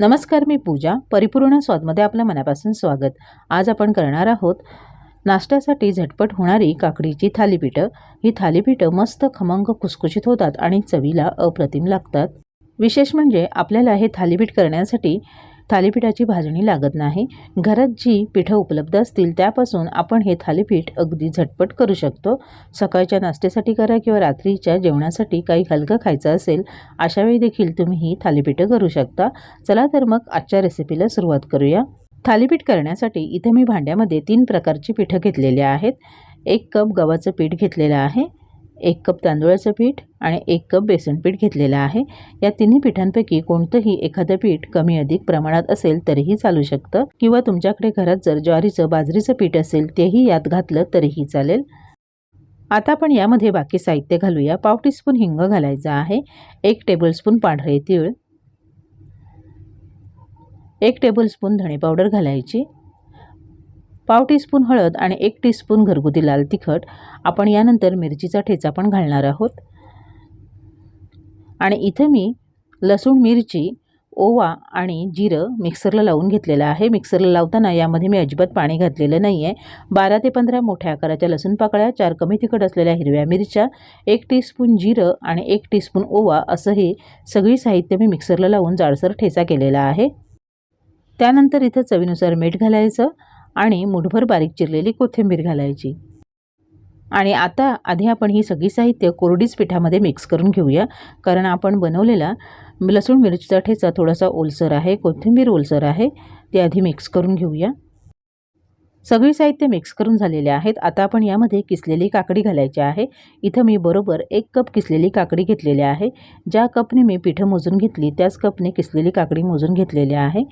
नमस्कार मी पूजा. परिपूर्ण स्वादमध्ये आपलं मनापासून स्वागत. आज आपण करणार आहोत नाश्त्यासाठी झटपट होणारी काकडीची थालीपीठं. ही थालीपीठं मस्त खमंग खुसखुशीत होतात आणि चवीला अप्रतिम लागतात. विशेष म्हणजे आपल्याला हे थालीपीठ करण्यासाठी थालीपीठाची भाजणी लागत नाही. घरात जी पिठं उपलब्ध असतील त्यापासून आपण हे थालीपीठ अगदी झटपट करू शकतो. सकाळच्या नाश्त्यासाठी करा किंवा रात्रीच्या जेवणासाठी काही हलकं खायचं असेल अशावेळी देखील तुम्ही ही थालीपीठं करू शकता. चला तर मग आजच्या रेसिपीला सुरुवात करूया. थालीपीठ करण्यासाठी इथे मी भांड्यामध्ये तीन प्रकारची पिठं घेतलेली आहेत. एक कप गव्हाचं पीठ घेतलेलं आहे. एक कप तांदूळाचं पीठ आणि एक कप बेसन पीठ घेतलेलं आहे. या तिन्ही पिठांपैकी कोणतंही एखादं पीठ कमी अधिक प्रमाणात असेल तरीही चालू शकतं. किंवा तुमच्याकडे घरात जर ज्वारीचं बाजरीचं पीठ असेल तेही यात घातलं तरीही चालेल. आता आपण यामध्ये बाकी साहित्य घालूया. पाव टीस्पून हिंग घालायचा आहे. एक टेबलस्पून पांढरे तीळ. एक टेबलस्पून धणे पावडर घालायची. पाव टीस्पून हळद आणि एक टीस्पून घरगुती लाल तिखट. आपण यानंतर मिरचीचा ठेचा पण घालणार आहोत. आणि इथं मी लसूण मिरची ओवा आणि जिरं मिक्सरला लावून घेतलेलं आहे. मिक्सरला लावताना यामध्ये मी अजिबात पाणी घातलेलं नाही आहे बारा ते पंधरा मोठ्या आकाराच्या लसूण पाकळ्या चार कमी तिखट असलेल्या हिरव्या मिरच्या एक टीस्पून जिरं आणि एक टीस्पून ओवा असं हे सगळी साहित्य मी मिक्सरला लावून जाडसर ठेचा केलेला आहे. त्यानंतर इथं चवीनुसार मीठ घालायचं. आणि मुठभर बारीक चिरलेली कोथिंबीर घालायची. आणि आता आधी आपण ही सगळी साहित्य कोरडीच पिठामध्ये मिक्स करून घेऊया. कारण आपण बनवलेला लसूण मिरचीचा ठेचा थोडासा ओलसर आहे कोथिंबीर ओलसर आहे ते आधी मिक्स करून घेऊया. सगळी साहित्य मिक्स करून झालेले आहेत. आता आपण यामध्ये किसलेली काकडी घालायची आहे. इथं मी बरोबर एक कप किसलेली काकडी घेतलेली आहे. ज्या कपने मी पिठं मोजून घेतली त्याच कपने किसलेली काकडी मोजून घेतलेली आहे.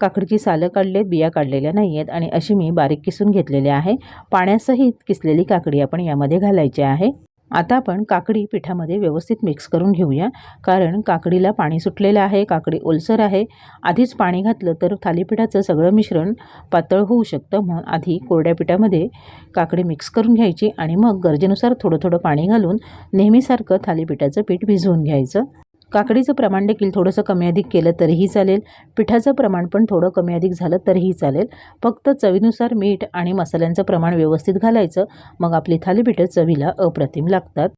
काकडीची सालं काढलेत आहेत बिया काढलेल्या नाही आहेत आणि अशी मी बारीक किसून घेतलेली आहे. पाण्यासहित किसलेली काकडी आपण यामध्ये घालायची आहे. आता आपण काकडी पिठामध्ये व्यवस्थित मिक्स करून घेऊया कारण काकडीला पाणी सुटलेलं आहे काकडी ओलसर आहे. आधीच पाणी घातलं तर थालीपीठाचं सगळं मिश्रण पातळ होऊ शकतं म्हणून आधी कोरड्या पिठामध्ये काकडी मिक्स करून घ्यायची आणि मग गरजेनुसार थोडं थोडं पाणी घालून नेहमीसारखं थालीपीठाचं पीठ भिजवून घ्यायचं. काकडीचं प्रमाण देखील थोडंसं कमी अधिक केलं तरीही चालेल. पिठाचं प्रमाण पण थोडं कमी अधिक झालं तरीही चालेल. फक्त चवीनुसार मीठ आणि मसाल्यांचं प्रमाण व्यवस्थित घालायचं. मग आपली थालीपीठं चवीला अप्रतिम लागतात.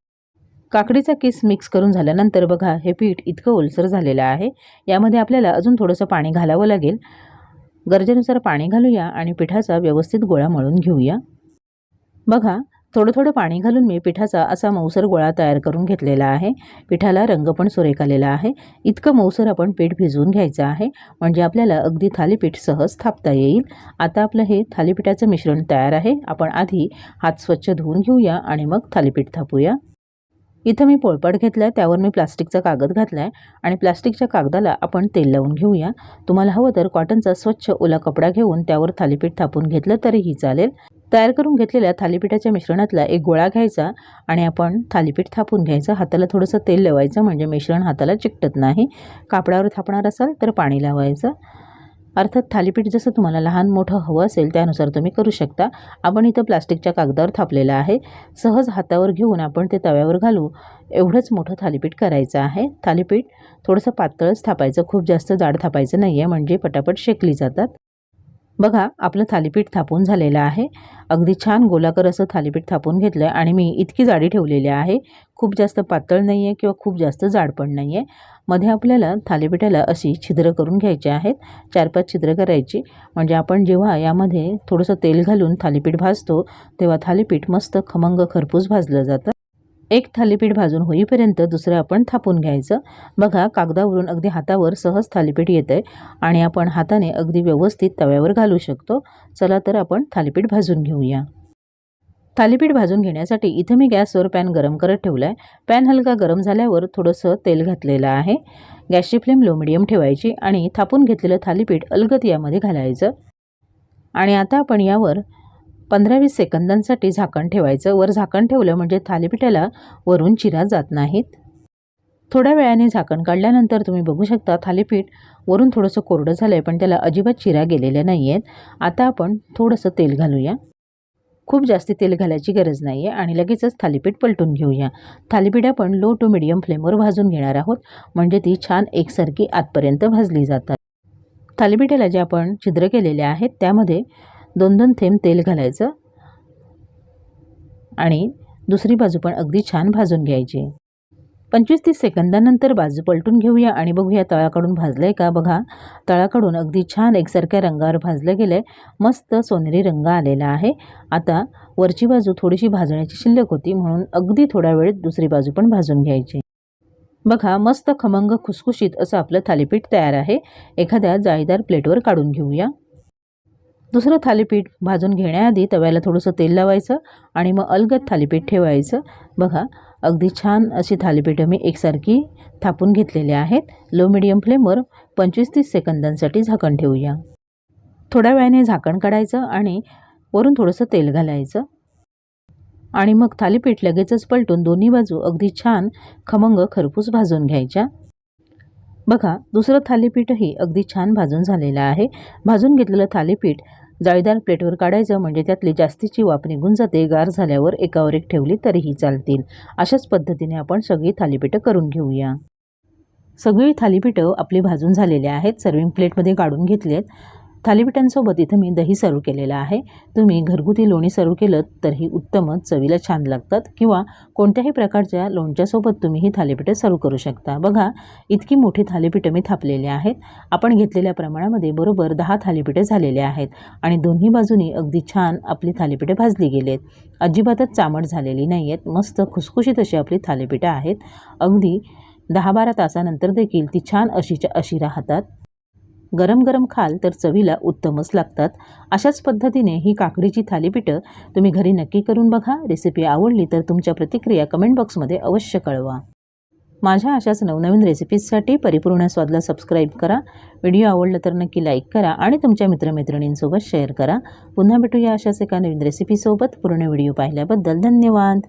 काकडीचा केस मिक्स करून झाल्यानंतर बघा हे पीठ इतकं ओलसर झालेलं आहे. यामध्ये आपल्याला अजून थोडंसं पाणी घालावं लागेल. गरजेनुसार पाणी घालूया आणि पिठाचा व्यवस्थित गोळा मळून घेऊया. बघा थोडं थोडं पाणी घालून मी पिठाचा असा मऊसर गोळा तयार करून घेतलेला आहे. पिठाला रंग पण सुरेख आलेला आहे. इतकं मऊसर आपण पीठ भिजवून घ्यायचं आहे. म्हणजे आपल्याला अगदी थालीपीठ सहज थापता येईल. आता आपलं हे थालीपीठाचं मिश्रण तयार आहे. आपण आधी हात स्वच्छ धुवून घेऊया आणि मग थालीपीठ थापूया. इथं मी पोळपाट घेतला आहे त्यावर मी प्लास्टिकचा कागद घातला आहे आणि प्लास्टिकच्या कागदाला आपण तेल लावून घेऊया. तुम्हाला हवं तर कॉटनचा स्वच्छ ओला कपडा घेऊन त्यावर थालीपीठ थापून घेतलं तरीही चालेल. तयार करून घेतलेल्या थालीपीठाच्या मिश्रणातला एक गोळा घ्यायचा आणि आपण थालीपीठ थापून घ्यायचं. हाताला थोडंसं तेल लावायचं म्हणजे मिश्रण हाताला चिकटत नाही. कापडावर थापणार असाल तर पाणी लावायचं. अर्थात थालीपीठ जसं तुम्हाला लहान मोठं हवं असेल त्यानुसार तुम्ही करू शकता. आपण इथं प्लास्टिकच्या कागदावर थापलेलं आहे. सहज हातावर घेऊन आपण ते तव्यावर घालू. एवढंच मोठं थालीपीठ करायचं आहे. थालीपीठ थोडंसं पातळच थापायचं. खूप जास्त जाड थापायचं नाही आहे म्हणजे पटापट शेकली जातात. बघा आपलं थालीपीठ थापून झालेलं आहे. अगदी छान गोलाकर असं थालीपीठ थापून घेतलं आणि मी इतकी जाडी ठेवलेली आहे. खूप जास्त पातळ नाही आहे किंवा खूप जास्त जाड पण नाही आहे मध्ये आपल्याला थालीपीठाला अशी छिद्र करून घ्यायची आहेत. चार पाच छिद्र करायची. म्हणजे आपण जेव्हा यामध्ये थोडंसं तेल घालून थालीपीठ भाजतो तेव्हा थालीपीठ मस्त खमंग खरपूस भाजलं जातं. एक थालीपीठ भाजून होईपर्यंत दुसरं आपण थापून घ्यायचं. बघा कागदावरून अगदी हातावर सहज थालीपीठ येतं आहे आणि आपण हाताने अगदी व्यवस्थित तव्यावर घालू शकतो. चला तर आपण थालीपीठ भाजून घेऊया. थालीपीठ भाजून घेण्यासाठी इथं मी गॅसवर पॅन गरम करत ठेवला आहे पॅन हलका गरम झाल्यावर थोडंसं तेल घातलेलं आहे. गॅसची फ्लेम लो मिडियम ठेवायची आणि थापून घेतलेलं थालीपीठ अलगत यामध्ये घालायचं. आणि आता आपण यावर पंधरा वीस सेकंदांसाठी झाकण ठेवायचं. वर झाकण ठेवलं म्हणजे थालीपीठाला वरून चिरा जात नाहीत. थोड्या वेळाने झाकण काढल्यानंतर तुम्ही बघू शकता थालीपीठ वरून थोडंसं कोरडं झालं आहे पण त्याला अजिबात चिरा गेलेल्या नाही आहेत आता आपण थोडंसं तेल घालूया. खूप जास्त तेल घालायची गरज नाही आहे आणि लगेचच थालीपीठ पलटून घेऊया. थालीपीठ आपण लो टू मिडियम फ्लेमवर भाजून घेणार आहोत. म्हणजे ती छान एकसारखी आतपर्यंत भाजली जातात. थालीपीठाला जे आपण छिद्र केलेले आहेत त्यामध्ये दोन दोन थेंब तेल घालायचं. आणि दुसरी बाजू पण अगदी छान भाजून घ्यायची. पंचवीस तीस सेकंदानंतर बाजू पलटून घेऊया आणि बघूया तळाकडून भाजलं आहे का? बघा तळाकडून अगदी छान एकसारख्या रंगावर भाजलं गेलं आहे मस्त सोनेरी रंग आलेला आहे. आता वरची बाजू थोडीशी भाजण्याची शिल्लक होती म्हणून अगदी थोड्या वेळेत दुसरी बाजू पण भाजून घ्यायची. बघा मस्त खमंग खुसखुशीत असं आपलं थालीपीठ तयार आहे. एखाद्या जाळीदार प्लेटवर काढून घेऊया. दुसरं थालीपीठ भाजून घेण्याआधी तव्याला थोडंसं तेल लावायचं आणि मग अलगद थालीपीठ ठेवायचं. बघा अगदी छान अशी थालीपीठं मी एकसारखी थापून घेतलेली आहेत. लो मिडियम फ्लेमवर पंचवीस तीस सेकंदांसाठी झाकण ठेवूया. थोड्या वेळाने झाकण काढायचं आणि वरून थोडंसं तेल घालायचं. आणि मग थालीपीठ लगेचच पलटून दोन्ही बाजू अगदी छान खमंग खरपूस भाजून घ्यायच्या. बघा दुसरं थालीपीठही अगदी छान भाजून झालेलं आहे. भाजून घेतलेलं थालीपीठ जाळीदार प्लेटवर काढायचं म्हणजे त्यातली जास्तीची वाफ निघून जाते गार झाल्यावर एकावर एक ठेवली तरीही चालतील. अशाच पद्धतीने आपण सगळी थालीपीठं करून घेऊया. सगळी थालीपीठं आपली भाजून झालेली आहेत. सर्विंग प्लेटमध्ये काढून घेतली आहेत थालीपीठांसोबत इथं मी दही सर्व केलेलं आहे. तुम्ही घरगुती लोणी सर्व केलं तरीही उत्तमच चवीला छान लागतात किंवा कोणत्याही प्रकारच्या लोणच्यासोबत तुम्ही ही थालीपीठं सर्व करू शकता. बघा इतकी मोठी थालीपीठं मी थापलेली आहेत. आपण घेतलेल्या प्रमाणामध्ये बरोबर दहा थालीपीठं झालेले आहेत आणि दोन्ही बाजूनी अगदी छान आपली थालीपीठं भाजली गेली आहेत अजिबातच चामट झालेली नाही आहेत मस्त खुसखुशीत अशी आपली थालीपीठं आहेत. अगदी दहा बारा तासानंतर देखील ती छान अशीच्या अशी राहतात. गरम गरम खाल तर चवीला उत्तमच लागतात. अशाच पद्धतीने ही काकडीची थालीपीठं तुम्ही घरी नक्की करून बघा. रेसिपी आवडली तर तुमच्या प्रतिक्रिया कमेंट बॉक्समध्ये अवश्य कळवा. माझ्या अशाच नवनवीन रेसिपीजसाठी परिपूर्ण स्वादला सबस्क्राईब करा. व्हिडिओ आवडला तर नक्की लाईक करा आणि तुमच्या मित्रमैत्रिणींसोबत शेअर करा. पुन्हा भेटूया अशाच एका नवीन रेसिपीसोबत. पूर्ण व्हिडिओ पाहिल्याबद्दल धन्यवाद.